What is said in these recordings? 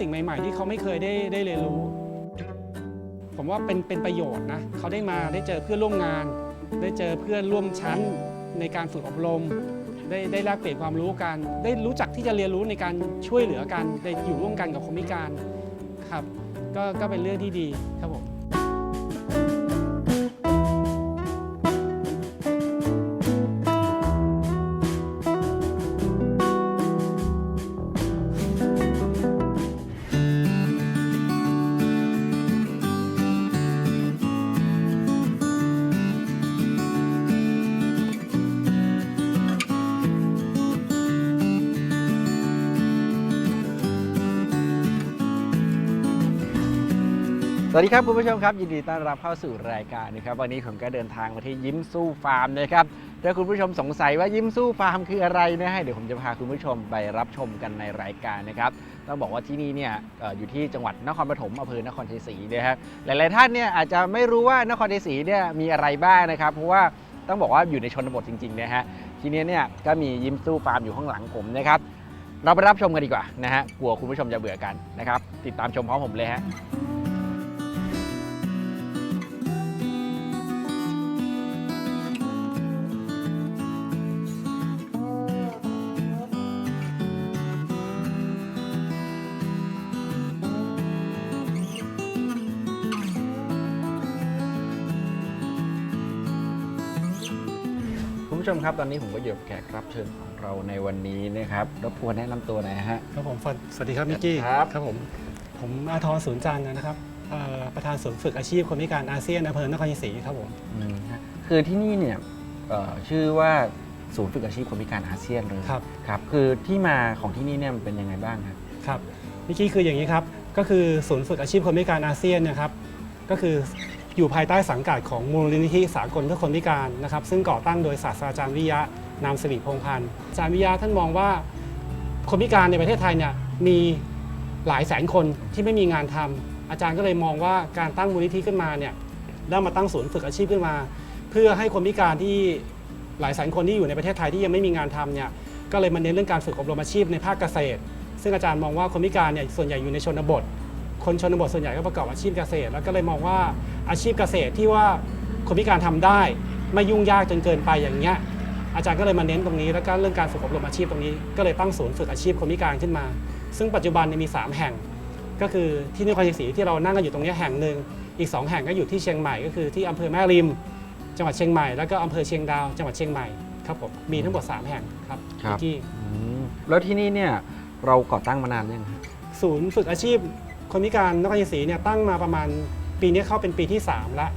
สิ่งใหม่ ๆ ที่เขาไม่เคยได้ได้เรียนรู้ ผมว่าเป็นเป็นประโยชน์นะเขาได้มาได้เจอเพื่อนร่วมงาน ได้เจอเพื่อนร่วมชั้นในการฝึกอบรม ได้ได้แลกเปลี่ยนความรู้กัน ได้รู้จักที่จะเรียนรู้ในการช่วยเหลือกันได้อยู่ร่วมกันกับคนพิการครับก็ก็เป็นเรื่องที่ดีครับผม สวัสดีครับคุณผู้ชมครับ ยินดีต้อนรับเข้าสู่รายการนะครับวันนี้ผมก็เดินทางมาที่ยิ้มสู้ฟาร์มนะครับถ้าคุณผู้ชมสงสัยว่ายิ้มสู้ฟาร์มคืออะไรนะฮะเดี๋ยวผมจะพาคุณผู้ชมไปรับชมกันในรายการนะครับต้องบอกว่าที่นี่เนี่ยเอ่ออยู่ที่จังหวัดนครปฐมอำเภอนครชัยศรีนะครับหลาย ๆ ท่านเนี่ยอาจจะไม่รู้ว่านครชัยศรีเนี่ยมีอะไรบ้างนะครับเพราะว่าต้องบอกว่าอยู่ในชนบทจริง ๆ นะฮะทีนี้เนี่ยก็มียิ้มสู้ฟาร์มอยู่ข้างหลังผมนะครับเราไปรับชมกันดีกว่านะฮะกลัวคุณผู้ชมจะเบื่อกันนะครับติดตามชมพร้อมผมเลยฮะ ผู้ชมครับตอนนี้ผมก็อยู่กับแขกรับเชิญของเราในวันนี้นะครับรบกวนแนะนำตัวหน่อยฮะ ครับผมสวัสดีครับมิกกี้ครับครับผมผมอาทรศูนย์จันทร์นะครับเอ่อประธานศูนย์ฝึกอาชีพคนพิการอาเซียนอำเภอนครชัยศรีครับผมอืมฮะคือที่นี่เนี่ยเอ่อชื่อว่าศูนย์ฝึกอาชีพคนพิการอาเซียนเลยครับครับ คือที่มาของที่นี่เนี่ยมันเป็นยังไงบ้างครับ ครับมิกกี้คืออย่างนี้ครับก็คือศูนย์ฝึกอาชีพคนพิการอาเซียนนะครับก็คือ อยู่ภายใต้สังกัดของมูลนิธิสากลเพื่อคนพิการนะครับซึ่งก่อตั้งโดยศาสตราจารย์วิยะนามสิริพงษ์พันธ์อาจารย์วิยะท่านมองว่าคนพิการในประเทศไทยเนี่ยมีหลายแสนคนที่ไม่มีงานทำอาจารย์ก็เลยมองว่าการตั้งมูลนิธิขึ้นมาเนี่ยแล้วมาตั้งศูนย์ฝึกอาชีพขึ้นมา เพื่อให้คนพิการที่หลายแสนคนที่อยู่ในประเทศไทยที่ยังไม่มีงานทำเนี่ยก็เลยมาเน้นเรื่องการฝึกอบรมอาชีพในภาคเกษตร ซึ่งอาจารย์มองว่าคนพิการเนี่ยส่วนใหญ่อยู่ในชนบท คนชนบทส่วนใหญ่ก็ประกอบอาชีพเกษตร แล้วก็เลยมองว่าอาชีพเกษตรที่ว่าคนพิการทำได้ ไม่ยุ่งยากจนเกินไปอย่างเงี้ยอาจารย์ก็เลยมาเน้นตรงนี้ แล้วก็เรื่องการฝึกอบรมอาชีพตรงนี้ ก็เลยตั้งศูนย์ฝึกอาชีพคนพิการขึ้นมา ซึ่งปัจจุบันเนี่ยมี 3 แห่ง ก็คือที่นครชัยศรีที่เรานั่งกันอยู่ตรงนี้แห่งหนึ่งอีก 2 แห่งก็อยู่ที่เชียงใหม่ก็คือที่อำเภอแม่ริม จังหวัดเชียงใหม่แล้วก็อำเภอเชียงดาว จังหวัดเชียงใหม่ครับผมมีทั้งหมด 3 แห่งครับครับพี่กี้อืมแล้วที่นี่เนี่ยเราก่อตั้งมานานยังครับศูนย์ฝึกอาชีพ คนพิการนครชัยศรีเนี่ยตั้งมาประมาณปีนี้เข้าเป็นปีที่3แล้ว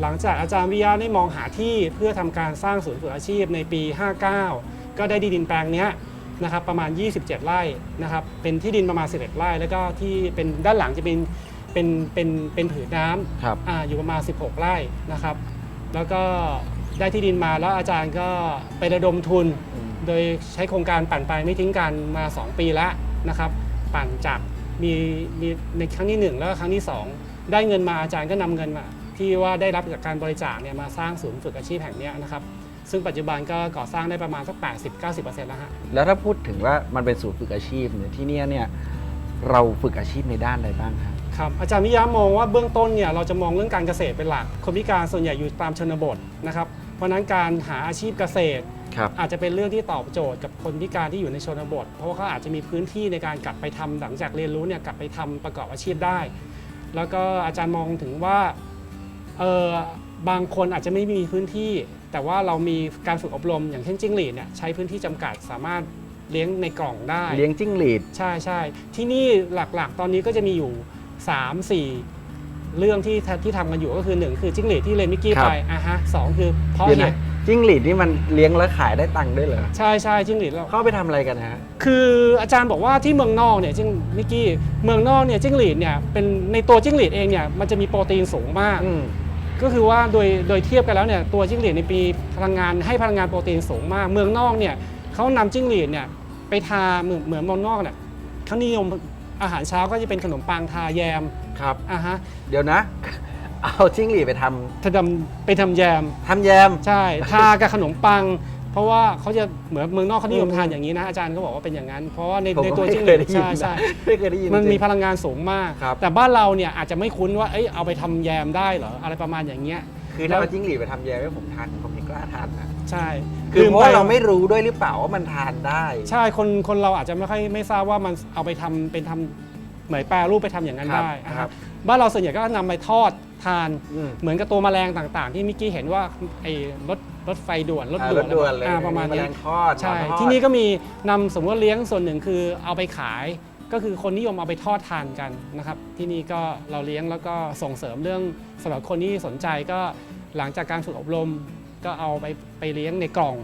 หลังจากอาจารย์วิยาได้มองหาที่เพื่อทำการสร้างศูนย์ฝึกอาชีพในปี 59 ก็ได้ที่ดินแปลงเนี้ยนะครับประมาณ 27 ไร่นะครับเป็นที่ดินประมาณ 11 ไร่ แล้วก็ที่เป็นด้านหลังจะเป็นเป็นเป็นเป็นผืนน้ำครับอ่าอยู่ประมาณ 16 ไร่นะครับ แล้วก็ได้ที่ดินมาแล้วอาจารย์ก็ไประดมทุน โดยใช้โครงการปั่นไปไม่ทิ้งกันมา 2 ปีแล้วนะครับ ปั่นจาก มีมีในครั้งที่1แล้วก็ครั้งที่2ได้เงินมาอาจารย์ก็นำเงินมาที่ว่าได้รับจากการบริจาคเนี่ยมาสร้างศูนย์ฝึกอาชีพแห่งเนี้ยนะครับซึ่งปัจจุบันก็ก่อสร้างได้ประมาณสัก 80-90%แล้วฮะแล้วถ้าพูดถึงว่ามันเป็นศูนย์ฝึกอาชีพเนี่ยที่เนี่ยเนี่ยเราฝึกอาชีพในด้านอะไรบ้างครับครับอาจารย์วิยามองว่าเบื้องต้นเนี่ยเราจะมองเรื่องการเกษตรเป็นหลักคนพิการส่วนใหญ่อยู่ตามชนบทนะครับเพราะฉะนั้นการหาอาชีพเกษตร ครับอาจจะเป็นเรื่องที่ตอบโจทย์กับคนพิการที่อยู่ในชนบท เพราะว่าเขาอาจจะมีพื้นที่ในการกลับไปทำหลังจากเรียนรู้เนี่ยกลับไปทำประกอบอาชีพได้ แล้วก็อาจารย์มองถึงว่าเออบางคนอาจจะไม่มีพื้นที่ แต่ว่าเรามีการฝึกอบรม อย่างเช่นจิ้งหรีดเนี่ยใช้พื้นที่จำกัดสามารถเลี้ยงในกล่องได้ เลี้ยงจิ้งหรีด ใช่ใช่ที่นี่หลักๆ ตอนนี้ก็จะมีอยู่ 3 4 เรื่องที่ที่ทำกันอยู่ก็คือหนึ่งคือจิ้งหรีดที่เรนมิกกี้ครับ ไปอะฮะสองคือเพาะเดี๋ยวเห็นะดจิ้งหรีดนี่มันเลี้ยงแล้วขายได้ตังค์ด้วยเหรอใช่ใช่จิ้งหรีดเรา เข้าไปทำอะไรกันฮะ คืออาจารย์บอกว่าที่เมืองนอกเนี่ยจิ้งมิกกี้เมืองนอกเนี่ยจิ้งหรีดเนี่ยเป็นในตัวจิ้งหรีดเองเนี่ยมันจะมีโปรตีนสูงมาก อืม ก็คือว่าโดยโดยเทียบกันแล้วเนี่ยตัวจิ้งหรีดในปีพลังงานให้พลังงานโปรตีนสูงมาก เมืองนอกเนี่ยเขานำจิ้งหรีดเนี่ยไปทาเหมือนเหมือนเมืองนอกเนี่ยเขานิยมอาหารเช้าก็จะเป็นขนมปังทาแยม ครับ อะฮะ เดี๋ยวนะ เอาจิ้งหรีดไปทำถ้าดำไปทำแยม ทำแยม ใช่ ทากับขนมปัง เพราะว่าเขาจะเหมือนเมืองนอกเขานิยมทานอย่างนี้นะ อาจารย์ก็บอกว่าเป็นอย่างนั้น เพราะว่าในผมในก็ตัวไม่จิ้งหเครียดได้ยินใช่ใช่นะไม่เคยได้ยินมันจริงมีพลังงานสูงมาก ครับ แต่บ้านเราเนี่ยอาจจะไม่คุ้นว่าเอ้ยเอาไปทำแยมได้เหรออะไรประมาณอย่างเงี้ย คือถ้าเอาจิ้งหรีดไปทำแยมให้ผมทานผมไม่กล้าทานนะ ใช่คือเพราะลืว่าปเราไม่รู้ด้วยหรือเปล่าว่ามันทานได้ ใช่คนคนเราอาจจะไม่ค่อยไม่ทราบว่ามันเอาไปทำเป็นทำ เหมือนแปรรูปไปทำอย่างนั้นครับได้นะคครัรับบบ้านเราส่วนใหญ่ก็นำไปทอดทานอืมเหมือนกับตัวแมลงต่างๆ ที่มิกกี้เห็นว่าไอ้รถรถไฟด่วนรถอ่าด่วนรถด่วนเลยอ่าประมาณแมนี้ลงทอดใช่หมาทอดที่นี่ก็มีนำสมมติว่าเลี้ยงส่วนหนึ่งคือเอาไปขายก็คือคนนิยมเอาไปทอดทานกันนะครับที่นี่ก็เราเลี้ยงแล้วก็ส่งเสริมเรื่องสำหรับคนที่สนใจก็หลังจากการฝึกอบรม ก็เอาไปไปเลี้ยงในกล่อง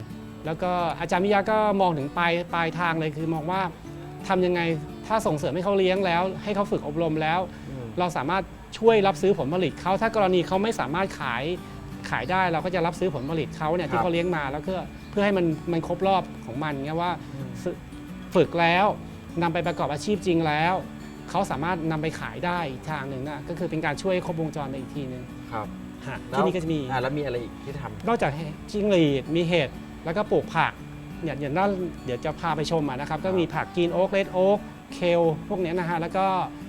แล้วก็อาจารย์มิยาก็มองถึงปลายปลายทางเลยคือมองว่าทำยังไง ถ้าส่งเสริมให้เขาเลี้ยงแล้ว ให้เขาฝึกอบรมแล้วอืมเราสามารถช่วยรับซื้อผลผลิตเขาถ้ากรณีเขาไม่สามารถขายขายได้เราก็จะรับซื้อผลผลิตเขาเนี่ยครัที่บเขาเลี้ยงมาแล้วเพื่อเพื่อให้มันมันครบรอบของมันเงี้ยว่าอืมฝึกฝึกแล้วนำไปประกอบอาชีพจริงแล้วเขาสามารถนำไปขายได้อีกทางหนึ่งนะก็คือเป็นการช่วยครบวงจรไปอีกทีหนึงครับฮะแล้วที่นี่ก็จะมีอ่าแล้วมีอะไรอีกที่ทำนอกจากจิ้งหรีดมีเห็ดแล้วก็ปลูกผัก เนี่ยอย่างนั้นเดี๋ยวจะพาไปชมอะนะครับ ก็มีผักกรีนโอ๊กเลดโอ๊กเคลพวกเนี้ยนะฮะแล้วก็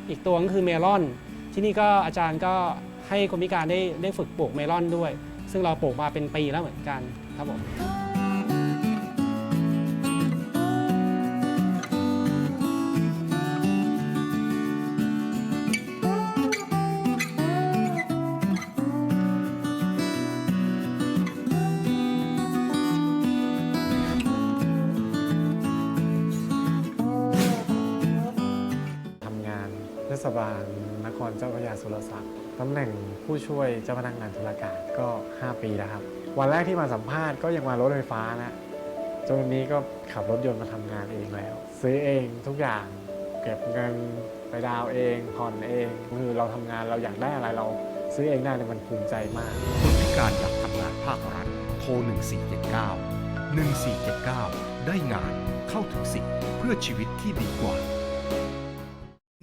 อีกตัวก็คือเมลอน ที่นี่ก็อาจารย์ก็ให้คนพิการได้ได้ฝึกปลูกเมลอนด้วย ซึ่งเราปลูกมาเป็นปีแล้วเหมือนกันครับผม ช่วยเจ้าพนักงานธุรการก็ 5 ปีแล้วครับ วันแรกที่มาสัมภาษณ์ก็ยังมารถไฟฟ้านะจนวันนี้ก็ขับรถยนต์มาทำงานเองแล้ว ซื้อเองทุกอย่างเก็บเงินไปดาวเองผ่อนเองคือเราทำงานเราอยากได้อะไรเราซื้อเองได้เนี่ยมันภูมิใจมากคนพิการอยากทำงานภาครัฐโทร1479 1479 ได้งานเข้าถึงสิทธิ์เพื่อชีวิตที่ดีกว่า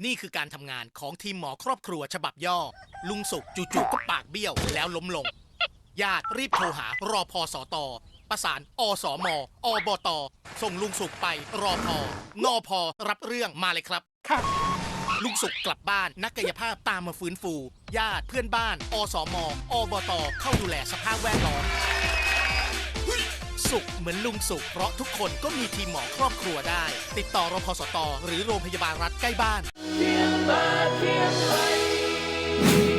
นี่คือการทำงานของทีมหมอครอบครัวฉบับย่อ ลุงสุกจู่ๆก็ปากเบี้ยวแล้วล้มลง ญาติรีบโทรหารอพอสอตอประสานอสมอบต ส่งลุงสุกไปรอพอนอพอรับเรื่องมาเลยครับค่ะลุงสุกกลับบ้านนักกายภาพตามมาฟื้นฟู ญาติเพื่อนบ้าน อสมอบต เข้าดูแลสภาพแวดล้อม สุขเหมือนลุงสุข เพราะทุกคนก็มีทีมหมอครอบครัวได้ ติดต่อรพสต หรือโรงพยาบาลรัฐใกล้บ้านคือ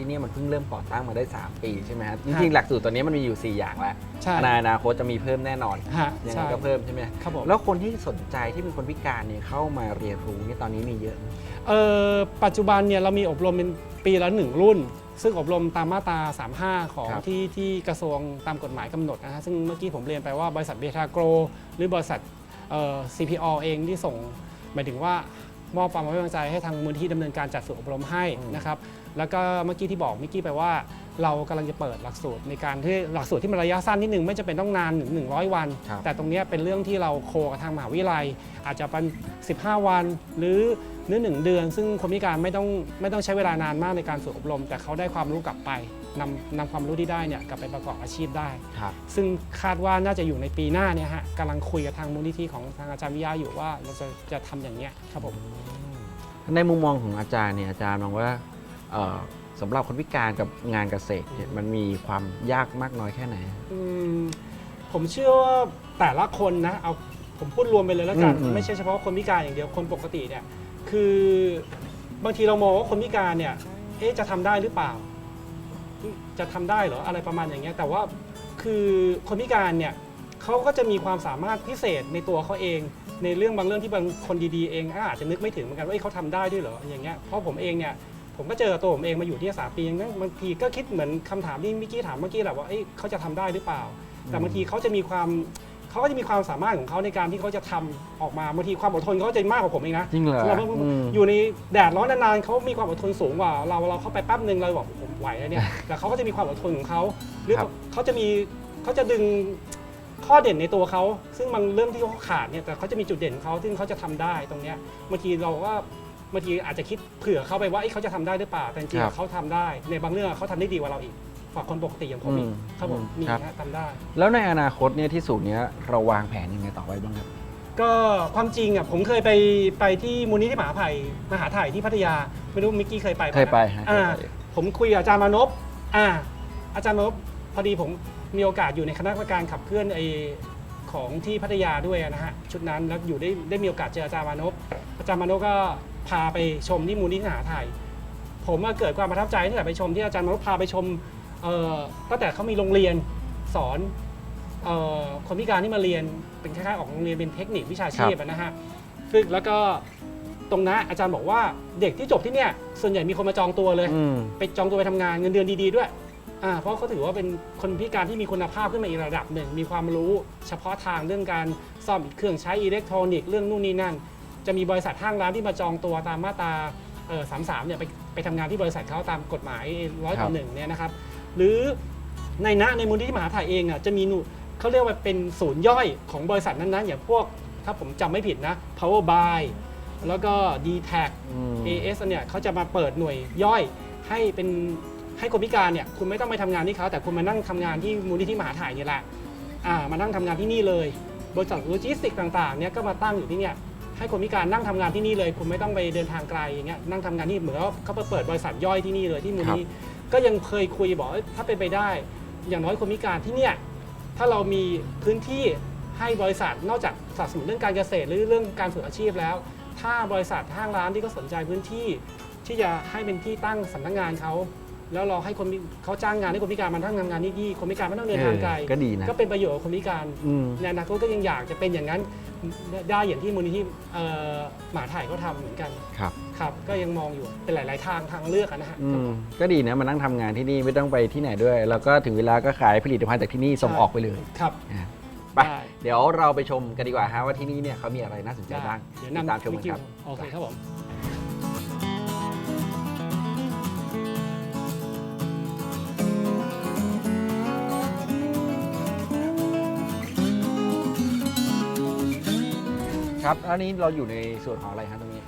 ที่เนี่ยมันเพิ่งเริ่มก่อตั้งมาได้ 3 ปีใช่ไหมครับจคริรังบๆหลักสูตรตัวนี้มันมีอยู่ 4 อย่างแล้วใช่ในอนาคตจะมีเพิ่มแน่นอนฮะยังไงใช่ก็เพิ่มใช่ไหมครับผม แล้วคนที่สนใจที่เป็นคนพิการเนี่ยเข้ามาเรียนรู้เนี่ยตอนนี้มีเยอะไหมเอ่อปัจจุบันเนี่ยเรามีอบรมเป็นปีละหนึ่งรุ่น ซึ่งอบรมตามมาตรา 35 ของครับที่ที่กระทรวงตามกฎหมายกำหนดนะฮะซึ่งเมื่อกี้ผมเรียนไปว่าบริษัทเบทาโกร หรือบริษัทเอ่อ CPO เองที่ส่ง หมายถึงว่ามอบความไว้วางใจให้ทางมูลที่ดำเนินการจัดฝึกอบรมให้นะครับ แล้วก็เมื่อกี้ที่บอกมิกกี้ไปว่า เรากำลังจะเปิดหลักสูตรในการที่หลักสูตรที่มันระยะสั้นนิดนึงไม่จำเป็นต้องนานถึง100 วัน ครับ แต่ตรงเนี้ยเป็นเรื่องที่เราโคกับทางมหาวิทยาลัย อาจจะเป็น 15 วัน หรือหรือหนึ่งเดือน ซึ่งคนพิการไม่ต้องไม่ต้องใช้เวลานานมากในการฝึกอบรม แต่เขาได้ความรู้กลับไปนำนำความรู้ที่ได้เนี่ยกลับไปประกอบอาชีพได้ ครับ ซึ่งคาดว่าน่าจะอยู่ในปีหน้าเนี่ยฮะกำลังคุยกับทางมูลนิธิของทางอาจารย์วิยาอยู่ว่าเราจะจะทำอย่างเนี้ยครับผม ในมุมมองของอาจารย์เนี่ยอาจารย์มองว่าเอ่อ สำหรับคนพิการกับงานเกษตรเนี่ยมันมีความยากมากน้อยแค่ไหน อืมผมเชื่อว่าแต่ละคนนะเอาผมพูดรวมไปเลยแล้วกันอืมอืม ไม่ใช่เฉพาะคนพิการอย่างเดียวคนปกติเนี่ย คือบางทีเรามองว่าคนพิการเนี่ย เอ๊ะจะทำได้หรือเปล่า จะทำได้เหรออะไรประมาณอย่างเงี้ยแต่ว่าคือคนพิการเนี่ยเขาก็จะมีความสามารถพิเศษในตัวเขาเอง ในเรื่องบางเรื่องที่บางคนดีๆเองก็อาจจะนึกไม่ถึงเหมือนกันว่าเอ้ยเขาทำได้ด้วยเหรออย่างเงี้ยเพราะผมเองเนี่ย ผมก็เจอตัวผมเองมาอยู่ที่นี่สามปียังบางทีก็คิดเหมือนคำถามที่เมื่อกี้ถามเมื่อกี้แหละว่าเอ้ยเขาจะทำได้หรือเปล่า แต่บางทีเขาจะมีความเขาก็จะมีความสามารถของเขาในการที่เขาจะทำออกมาบางทีความอดทนเขาจะมากกว่าผมเองนะจริงเหรอเราอืมอยู่ในแดดร้อนนานๆเขามีความอดทนสูงกว่าเราเราเข้าไปแป๊บนึงเราบอกผมไหวแล้วเนี่ยแต่เขาก็จะมีความอดทนของเขาหรือครับเขาจะมีเขาจะดึงข้อเด่นในตัวเขา ซึ่งบางเรื่องที่เขาขาดเนี่ยแต่เขาจะมีจุดเด่นของเขาซึ่งเขาจะทำได้ตรงเนี้ยบางทีเราก็ บางทีอาจจะคิดเผื่อเขาไปว่าเอ้ยเขาจะทำได้หรือเปล่าแต่จริงครับๆเขาทำได้ ในบางเรื่องเขาทำได้ดีกว่าเราอีกกว่าคนปกติอย่างผมอีกอืมครับผมอืมมีครับ ฮะทำได้ แล้วในอนาคตเนี่ยที่ศูนย์เนี้ยเราวางแผนยังไงต่อไปบ้างครับ ก็ความจริงอะผมเคยไปไปที่มูลนิธิมหาภัยมหาถ่ายที่พัทยา ไม่รู้มิกกี้เคยไปปะเคยไปฮะอ่าเคยไป ผมคุยกับอาจารย์มานพอ่า อาจารย์มานพพอดีผมมีโอกาสอยู่ในคณะกรรมการขับเคลื่อนไอของที่พัทยาด้วยนะฮะชุดนั้นแล้วอยู่ได้ได้มีโอกาสเจออาจารย์มานพอาจารย์มานพก็ พาไปชมที่มูลนิธิมหาถ่ายผมมาเกิดความประทับใจตั้งแต่ไปชมที่อาจารย์มานพพาไปชมเอ่อตั้งแต่เขามีโรงเรียนสอนเอ่อคนพิการที่มาเรียนเป็นคล้ายๆออกโรงเรียนเป็นเทคนิควิชาชีพอะนะฮะซึ่งแล้วก็ตรงนั้นอาจารย์บอกว่าเด็กที่จบที่เนี่ยส่วนใหญ่มีคนมาจองตัวเลยอืมไปจองตัวไปทำงานเงินเดือนดีๆด้วยอ่าเพราะเขาถือว่าเป็นคนพิการที่มีคุณภาพขึ้นมาอีกระดับหนึ่ง มีความรู้เฉพาะทางเรื่องการซ่อมเครื่องใช้อิเล็กทรอนิกส์เรื่องนู่นนี่นั่น จะมีบริษัทห้างร้านที่มาจองตัวตามมาตราเออสามสามเนี่ยไปไปทำงานที่บริษัทเขาตามกฎหมายร้อยครัต่อบหนึ่งเนี่ยนะครับ หรือในณในมูลนิธิมหาไทยเองอะจะมีหนูเขาเรียกว่าเป็นศูนย์ย่อยของบริษัทนั้นๆอย่างพวกถ้าผมจำไม่ผิดนะ Power Buy แล้วก็ d t a c อืม AS เนี่ยเขาจะมาเปิดหน่วยย่อยให้เป็นให้คนพิการเนี่ยคุณไม่ต้องไปทำงานที่เขาแต่คุณมานั่งทำงานที่มูลนิธิมหาถ่ายนี่แหละอ่ามานั่งทำงานที่นี่เลย บริษัทโลจิสติกต่างๆเนี่ยก็มาตั้งอยู่ที่เนี่ย ให้คนพิการนั่งทำงานที่นี่เลย คุณไม่ต้องไปเดินทางไกลอย่างเงี้ยนั่งทำงานที่เหมือนว่าเขาไปเปิดบริษัทย่อยที่นี่เลยที่มูลนิธิก็ยังเคยคุยบอกเอ้ยถ้าเป็นไปได้ อย่างน้อยคนพิการที่เนี่ยถ้าเรามีพื้นที่ให้บริษัทนอกจากสนับสนุนเรื่องการเกษตรหรือเรื่องการฝึกอาชีพแล้ว ถ้าบริษัทห้างร้านที่เขาสนใจพื้นที่ ที่จะให้เป็นที่ตั้งสำนักงานเขา แล้วเราให้คนพิเขาจ้างงานให้คนพิการมาทั้งทำงานที่นี่คนพิการไม่ต้องเดินทางไกลเออก็ดีนะก็เป็นประโยชน์กับคนพิการอืม ในอนาคตก็ยังอยากจะเป็นอย่างนั้นได้อย่างที่มูลนิธิเอ่อหมาถ่ายเขาทำเหมือนกันครับครับก็ยังมองอยู่เป็นหลาย ๆ ทางทางเลือกอะนะฮะ อืมก็ดีนะมานั่งทำงานที่นี่ไม่ต้องไปที่ไหนด้วย แล้วก็ถึงเวลาก็ขายผลิตภัณฑ์จากที่นี่ส่งออกไปเลย ครับนะไปได้เดี๋ยวเราไปชมกันดีกว่าฮะว่าที่นี่เนี่ยเขามีอะไรน่าสนใจบ้างเดี๋ยวติดนำตามชมมิกันกิวครับ โอเคครับผม ครับอันนี้เราอยู่ในส่วนของอะไรฮะตรงนี้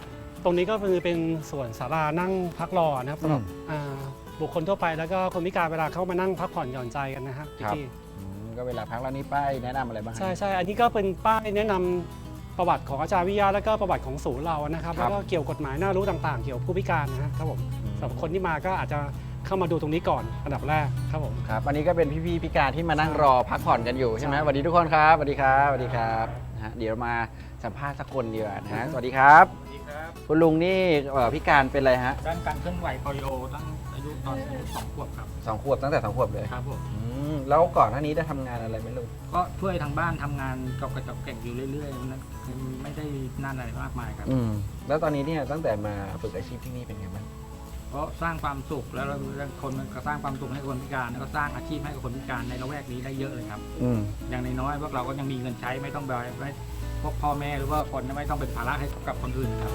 ตรงนี้ก็คือเป็นส่วนศาลานั่งพักรอนะครับสำหรับอืม อ่าบุคคลทั่วไปแล้วก็คนพิการเวลาเข้ามานั่งพักผ่อนหย่อนใจกันนะฮะครับที่อืมก็เวลาพักแล้วนี่ป้ายแนะนำอะไรบ้างฮะ ใช่ใช่อันนี้ก็เป็นป้ายแนะนำประวัติของอาจารย์วิทยาแล้วก็ประวัติของศูนย์เรานะครับครับ แล้วก็เกี่ยวกฎหมายน่ารู้ต่างๆ เกี่ยวกับผู้พิการนะครับผมอืมสำหรับคนที่มาก็อาจจะเข้ามาดูตรงนี้ก่อนอันดับแรกครับผม ครับอันนี้ก็เป็นพี่ๆพิการที่มานั่งรอพักผ่อนกันอยู่ใช่ไหมใช่ สวัสดีทุกคนครับสวัสดีครับสวัสดีครับนะฮะเดี๋ยวมา สัมภาษณ์สักคนดีกว่านะฮะสวัสดีครับ สวัสดีครับคุณลุงนี่เอ่อพิการเป็นอะไรฮะด้านการเคลื่อนไหวโปลิโอตั้งอายุตอนอายุสองขวบครับสองขวบตั้งแต่สองขวบเลยครับผมอืมแล้วก่อนหน้านี้ได้ทำงานอะไรไหมลุงก็ช่วยทางบ้านทำงานกับกระจับเก่งอยู่เรื่อยๆนะไม่ได้นั่นอะไรมากมายครับอืมแล้วตอนนี้เนี่ยตั้งแต่มาฝึกอาชีพที่นี่เป็นไงบ้างเพราะสร้างความสุขแล้วเราคนมันก็สร้างความสุขให้คนพิการแล้วก็สร้างอาชีพให้กับคนพิการในละแวกนี้ได้เยอะเลยครับ อืมอย่างน้อยๆพวกเราก็ยังมีเงินใช้ไม่ต้องไปไม่ พวกพ่อแม่หรือว่าคนไม่ต้องเป็นภาระให้กับคนอื่นครับ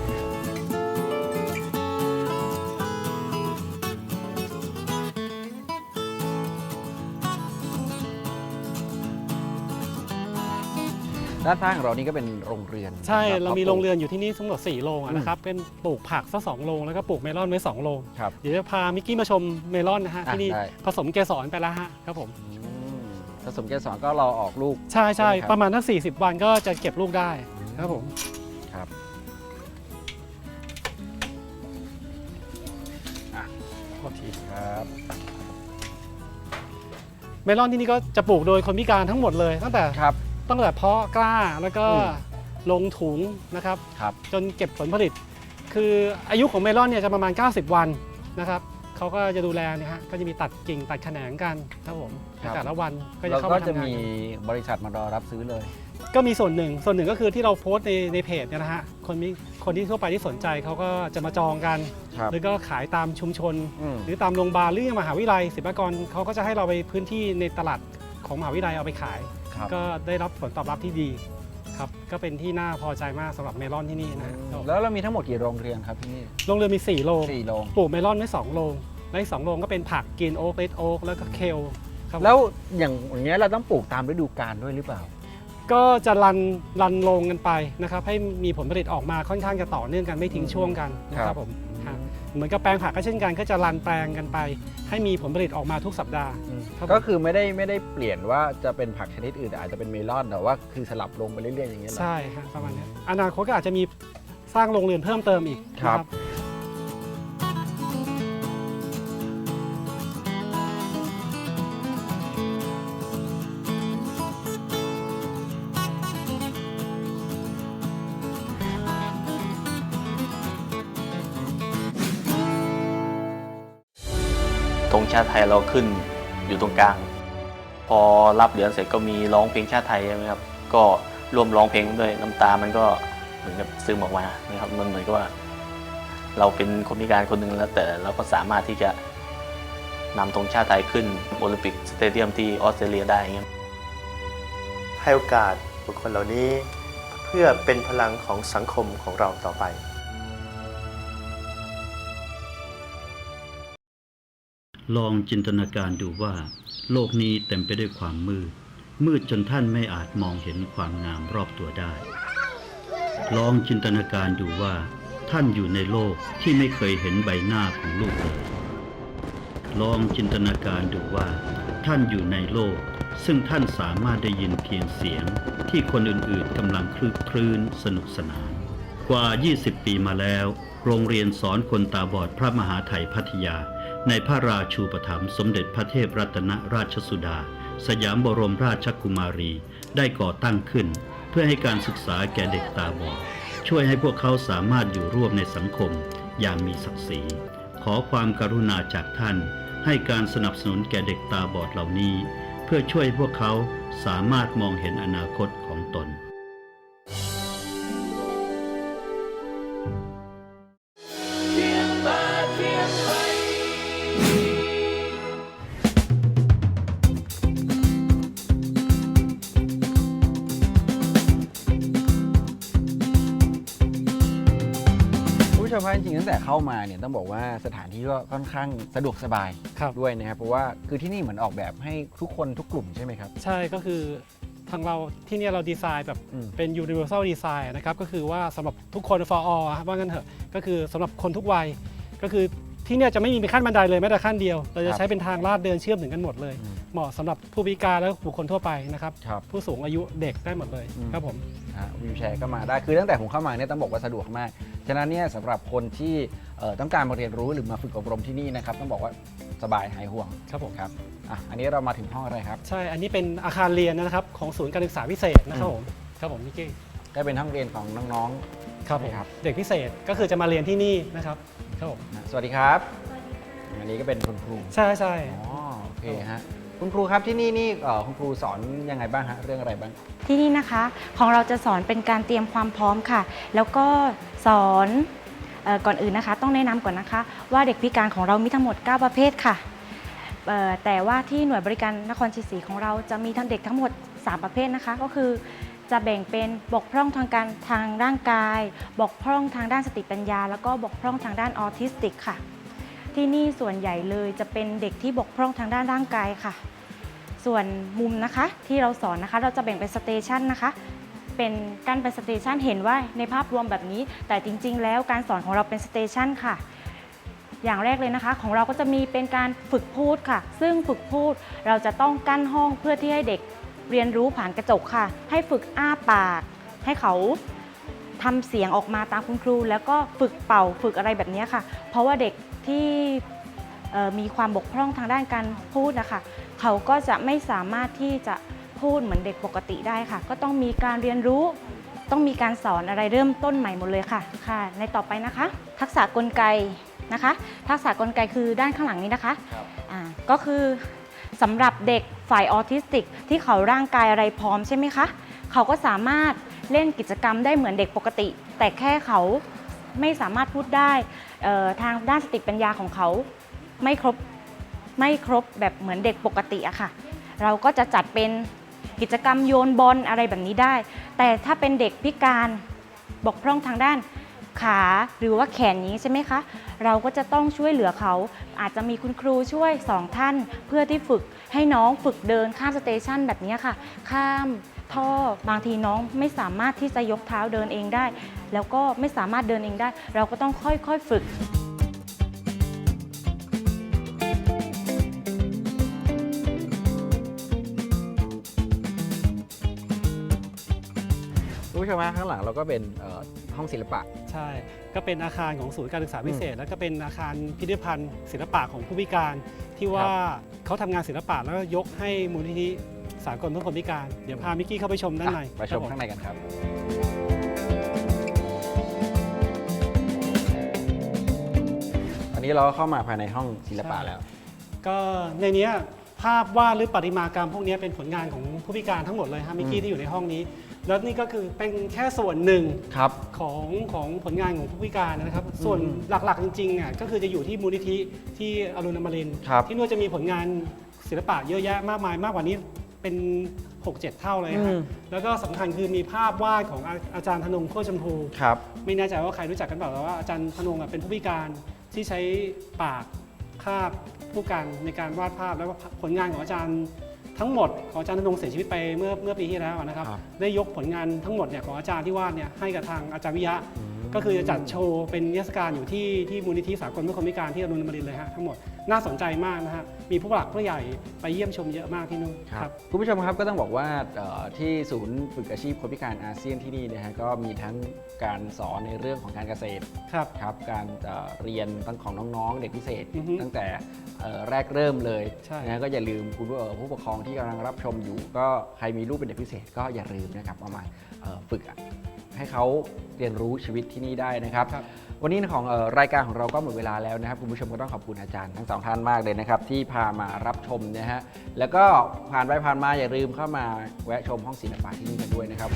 ด้านข้างของเรานี่ก็เป็นโรงเรือนใช่คบเรามีคบโรงเรือนอยู่ที่นี่ทั้งหมด4โรงอะนะครับ เป็นปลูกผักสักสองโรงแล้วก็ปลูกเมลอนไว้สองโรง ครับ เดี๋ยวจะพามิกกี้มาชมเมลอนนะฮะ อะที่นี่ได้ ผสมเกสรไปแล้วฮะครับผมอืมผ สมเกสรก็รอออกลูก ใช่ใช่ใช่ไหมครับประมาณทั้ง40 วันก็จะเก็บลูกได้ครับผม ครับอะขอทีครับเมลอนที่นี่ก็จะปลูกโดยคนพิการทั้งหมดเลย ตั้งแต่ครับ ตั้งแต่เพาะกล้าแล้วก็อืม ลงถุงนะครับ ครับ จนเก็บผลผลิต คืออายุของเมลอนเนี่ยจะประมาณ 90 วันนะครับ เขาก็จะดูแลเนี่ยฮะก็จะมีตัดกิ่งตัดแขนงกันครับผมครับ แต่ละวันก็จะแล้วเข้าก็มาจะทำงานมีกันบริษัทมารอรับซื้อเลย ก็มีส่วนหนึ่ง ส่วนหนึ่งก็คือที่เราโพสต์ในในเพจเนี่ยนะฮะคนมีคนที่ทั่วไปที่สนใจเขาก็จะมาจองกัน ครับหรือก็ขายตามชุมชน อืมหรือตามโรงพยาบาลหรือมหาวิทยาลัยศิลปากรเขาก็จะให้เราไปพื้นที่ในตลาดของมหาวิทยาลัยเอาไปขาย ครับก็ได้รับผลตอบรับที่ดี ครับก็เป็นที่น่าพอใจมากสำหรับเมลอนที่นี่นะฮะแล้วเรามีทั้งหมดกี่โรงเรียนครับที่นี่โรงเรือนมี 4 โรงสี่โรง ปลูกเมลอนไว้2โรงและอีกสองโรงก็เป็นผักกินโอ๊กเลดโอ๊กแล้วก็เคลครับแล้วอย่างอย่างเงี้ยเราต้องปลูกตามฤดูกาลด้วยหรือเปล่า ก็จะรันรันโรงกันไปนะครับให้มีผลผลิตออกมาค่อนข้างจะต่อเนื่องกันไม่ทิ้งช่วงกันนะคครัรับ บผมฮะ เหมือนกับแปลงผักก็เช่นกันก็จะรันแปลงกันไป ให้มีผลผลิตออกมาทุกสัปดาห์ ครับผม ก็คือไม่ได้ไม่ได้เปลี่ยนว่าจะเป็นผักชนิดอื่นแต่อาจจะเป็นเมลอนแต่ว่าคือสลับลงไปเรื่อยๆอย่างเงี้ยเหรอ ใช่ฮะประมาณนี้อนาคตก็อาจจะมีสร้างโรงเรือนเพิ่มเติมอีกครับ งชาติไทยเราขึ้นอยู่ตรงกลาง พอรับเหรียญเสร็จก็มีร้องเพลงชาติไทยใช่ไหมครับ ก็ร่วมร้องเพลงด้วยน้ำตามันก็เหมือนกับซึมออกมานะครับ มันเหมือนกับว่า เราเป็นคนพิการคนหนึ่งแล้วแต่เราก็สามารถที่จะนำธงชาติไทยขึ้นโอลิมปิกสเตเดียมที่ออสเตรเลียได้อย่างเงี้ยให้โอกาสบุคคลเหล่านี้เพื่อเป็นพลังของสังคมของเราต่อไป ลองจินตนาการดูว่า โลกนี้เต็มไปด้วยความมืด มืดจนท่านไม่อาจมองเห็นความงามรอบตัวได้ ลองจินตนาการดูว่า ท่านอยู่ในโลกที่ไม่เคยเห็นใบหน้าของลูกเลยลองจินตนาการดูว่า ท่านอยู่ในโลก ซึ่งท่านสามารถได้ยินเพียงเสียง ที่คนอื่นๆกำลังคลึกคลื้นสนุกสนาน กว่า 20 ปีมาแล้ว โรงเรียนสอนคนตาบอดพระมหาไทยพัทยา ในพระราชูปถัมภ์สมเด็จพระเทพรัตนราชสุดา สยามบรมราชกุมารีได้ก่อตั้งขึ้น เพื่อให้การศึกษาแก่เด็กตาบอดช่วยให้พวกเขาสามารถอยู่ร่วมในสังคมอย่างมีศักดิ์ศรีขอความกรุณาจากท่าน ให้การสนับสนุนแก่เด็กตาบอดเหล่านี้ เพื่อช่วยพวกเขาสามารถมองเห็นอนาคตของตน แต่เข้ามาเนี่ยต้องบอกว่าสถานที่ก็ค่อนข้างสะดวกสบายครับ ด้วยนะครับเพราะว่าคือที่นี่เหมือนออกแบบให้ทุกคนทุกกลุ่มใช่ไหมครับ ใช่ก็คือทางเราที่เนี่ยเราดีไซน์แบบอืม เป็น universal design นะครับก็คือว่าสำหรับทุกคน for all อะว่างั้นเถอะก็คือสำหรับคนทุกวัย ก็คือที่เนี่ยจะไม่มีขั้นบันไดเลยแม้แต่ขั้นเดียว เราจะใช้เป็นทางลาดเดินเชื่อมถึงกันหมดเลยอืมเหมาะสำหรับผู้พิการและบุคคลทั่วไปนะครับครับ ผู้สูงอายุเด็กได้หมดเลยอืม ครับผม วิวแชร์ก็มาได้คือตั้งแต่ผมเข้ามาเนี่ยต้องบอกว่าสะดวกมาก ฉะนั้นเนี่ยสำหรับคนที่เอ่อต้องการมาเรียนรู้หรือมาฝึกอบรมที่นี่นะครับต้องบอกว่าสบายหายห่วงครับผมครับอะอันนี้เรามาถึงห้องอะไรครับ ใช่ อันนี้เป็นอาคารเรียนนะครับของศูนย์การศึกษาพิเศษนะครับผมครับผมนิกกี้ก็เป็นห้องเรียนของน้องครับผมครับเด็กพิเศษก็คือจะมาเรียนที่นี่นะครับครับผมๆนะสวัสดีครับ อันนี้ก็เป็นคุณครูใช่ใช่ อ๋อโอเคฮะ คุณครูครับที่นี่นี่เอ่อคุณครูสอนยังไงบ้างฮะเรื่องอะไรบ้าง ที่นี่นะคะของเราจะสอนเป็นการเตรียมความพร้อมค่ะ แล้วก็สอนเออก่อนอื่นนะคะ ต้องแนะนำก่อนนะคะ ว่าเด็กพิการของเรามีทั้งหมด 9 ประเภทค่ะเอ่อแต่ว่าที่หน่วยบริการนครชัยศรีของเราจะมีทั้งเด็กทั้งหมด 3 ประเภทนะคะ ก็คือจะแบ่งเป็นบกพร่องทางการทางร่างกาย บกพร่องทางด้านสติปัญญา แล้วก็บกพร่องทางด้านออทิสติกค่ะ ที่นี่ส่วนใหญ่เลยจะเป็นเด็กที่บกพร่องทางด้านร่างกายค่ะ ส่วนมุมนะคะที่เราสอนนะคะ เราจะแบ่งเป็นสเตชันนะคะ เป็นกั้นเป็นสเตชันเห็นว่าในภาพรวมแบบนี้ แต่จริง ๆ แล้วการสอนของเราเป็นสเตชันค่ะอย่างแรกเลยนะคะของเราก็จะมีเป็นการฝึกพูดค่ะ ซึ่งฝึกพูดเราจะต้องกั้นห้องเพื่อที่ให้เด็กเรียนรู้ผ่านกระจกค่ะ ให้ฝึกอ้าปาก ให้เขาทำเสียงออกมาตามคุณครู แล้วก็ฝึกเป่าฝึกอะไรแบบนี้ค่ะ เพราะว่าเด็ก ที่เอ่อมีความบกพร่องทางด้านการพูดนะคะ เขาก็จะไม่สามารถที่จะพูดเหมือนเด็กปกติได้ค่ะ ก็ต้องมีการเรียนรู้ ต้องมีการสอนอะไรเริ่มต้นใหม่หมดเลยค่ะค่ะ ในต่อไปนะคะ ทักษะกลไกนะคะ ทักษะกลไกคือด้านข้างหลังนี้นะคะครับอ่าก็คือสำหรับเด็กฝ่ายออทิสติก ที่เขาร่างกายอะไรพร้อมใช่ไหมคะ เขาก็สามารถเล่นกิจกรรมได้เหมือนเด็กปกติ แต่แค่เขาไม่สามารถพูดได้เอ่อ ทางด้านสติปัญญาของเขาไม่ครบไม่ครบแบบเหมือนเด็กปกติอะค่ะ เราก็จะจัดเป็นกิจกรรมโยนบอลอะไรแบบนี้ได้ แต่ถ้าเป็นเด็กพิการบกพร่องทางด้านขาหรือว่าแขนนี้ใช่ไหมคะ เราก็จะต้องช่วยเหลือเขา อาจจะมีคุณครูช่วยสองท่าน เพื่อที่ฝึกให้น้องฝึกเดินข้ามสเตชันแบบนี้ค่ะ ข้าม ท่อบางทีน้องไม่สามารถที่จะยกเท้าเดินเองได้ แล้วก็ไม่สามารถเดินเองได้ เราก็ต้องค่อยๆฝึก คุณผู้ชมฮะข้างหลังเราก็เป็นเอ่อห้องศิลปะ ใช่ ก็เป็นอาคารของศูนย์การศึกษาพิเศษ แล้วก็เป็นอาคารพิพิธภัณฑ์ศิลปะของผู้พิการ ที่ว่าเขาทำงานศิลปะแล้วก็ยกให้มูลนิธิ สากลเพื่อคนพิการ เดี๋ยวพามิกกี้เข้าไปชมด้านในอะไปชมครับผข้างในกันครับตอนนี้เราก็เข้ามาภายในห้องศิลปะแล้ว ก็ในเนี้ยภาพวาดหรือประติมากรรมพวกเนี้ยเป็นผลงานของผู้พิการทั้งหมดเลยฮะมิกกี้ที่อยู่ในห้องนี้ แล้วนี่ก็คือเป็นแค่ส่วนหนึ่ง ครับ ของของผลงานของผู้พิการนะครับ ส่วนหลักๆจริงๆอะก็คือจะอยู่ที่มูลนิธิที่อรุณอมรินทร์ครับ ที่นู่นจะมีผลงานศิลปะเยอะแยะมากมายมากกว่านี้ เป็น 6-7 เท่าเลยอืฮะมแล้วก็สำคัญคือมีภาพวาดของอาอาจารย์ธนงโคตรชมพู ครับ ไม่แน่ใจว่าใครรู้จักกันเปล่าแต่ว่าอาจารย์ธนงอะเป็นผู้พิการที่ใช้ปากคาบผู้การในการวาดภาพแล้วก็ผลงานของอาจารย์ทั้งหมดของอาจารย์ธนงเสียชีวิตไปเมื่อเมื่อปีที่แล้วนะครับ ครับ ได้ยกผลงานทั้งหมดเนี่ยของอาจารย์ที่วาดเนี่ยให้กับทางอาจารย์วิยะ ก็คือจะจัดโชว์เป็นนิทรรศการอยู่ที่ที่มูลนิธิสากลเพื่อคนพิการที่อรุณอมรินทร์เลยฮะทั้งหมดน่าสนใจมากนะฮะมีผู้หลักผู้ใหญ่ไปเยี่ยมชมเยอะมากที่นู่นครับคุณผู้ชมครับก็ต้องบอกว่าเอ่อที่ศูนย์ฝึกอาชีพคนพิการอาเซียนที่นี่นะฮะก็มีทั้งการสอนในเรื่องของการเกษตรครับ ครับการเอ่อเรียนตั้งของน้องๆ เด็กพิเศษ อือฮึตั้งแต่เอ่อแรกเริ่มเลยใช่ นะฮะก็อย่าลืมคุณผู้เอ่อผู้ปกครองที่กำลังรับชมอยู่ ก็ใครมีลูกเป็นเด็กพิเศษ ก็อย่าลืมนะครับเอามาเอ่อ ฝึกอะให้เขาเรียนรู้ชีวิตที่นี่ได้นะครับ ครับ วันนี้ของเอ่อรายการของเราก็หมดเวลาแล้วนะครับคุณผู้ชมก็ต้องขอบคุณอาจารย์ทั้งสองท่านมากเลยนะครับ ที่พามารับชมนะฮะแล้วก็ผ่านไปผ่านมาอย่าลืมเข้ามาแวะชมห้องศิลปะที่นี่กันด้วยนะครับ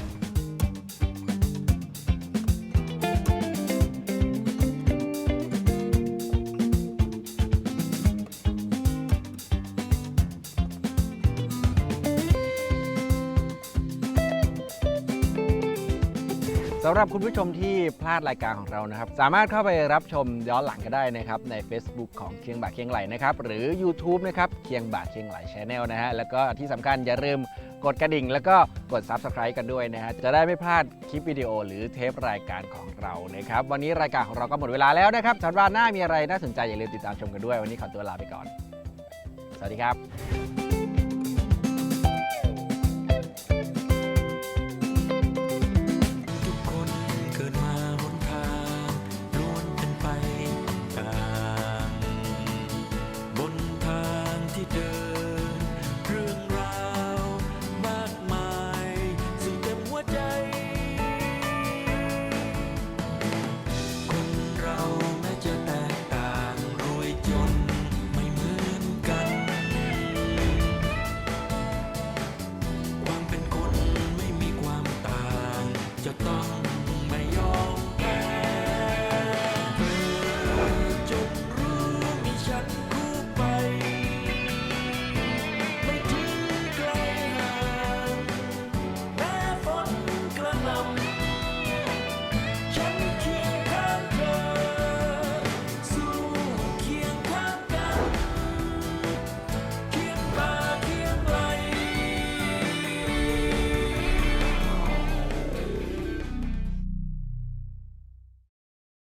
ำหรับคุณผู้ชมที่พลาดรายการของเรานะครับ สามารถเข้าไปรับชมย้อนหลังก็ได้นะครับ ใน Facebook ของเคียงบ่าเคียงไหลนะครับ หรือ YouTube นะครับเคียงบ่าเคียงไหลชแนลนะฮะแล้วก็ที่สำคัญอย่าลืมกดกระดิ่ง แล้วก็กด Subscribe กันด้วยนะฮะจะได้ไม่พลาดคลิปวิดีโอหรือเทปรายการของเรานะครับวันนี้รายการของเราก็หมดเวลาแล้วนะครับสัปดาห์หน้ามีอะไรน่าสนใจอย่าลืมติดตามชมกันด้วย วันนี้ขอตัวลาไปก่อน สวัสดีครับ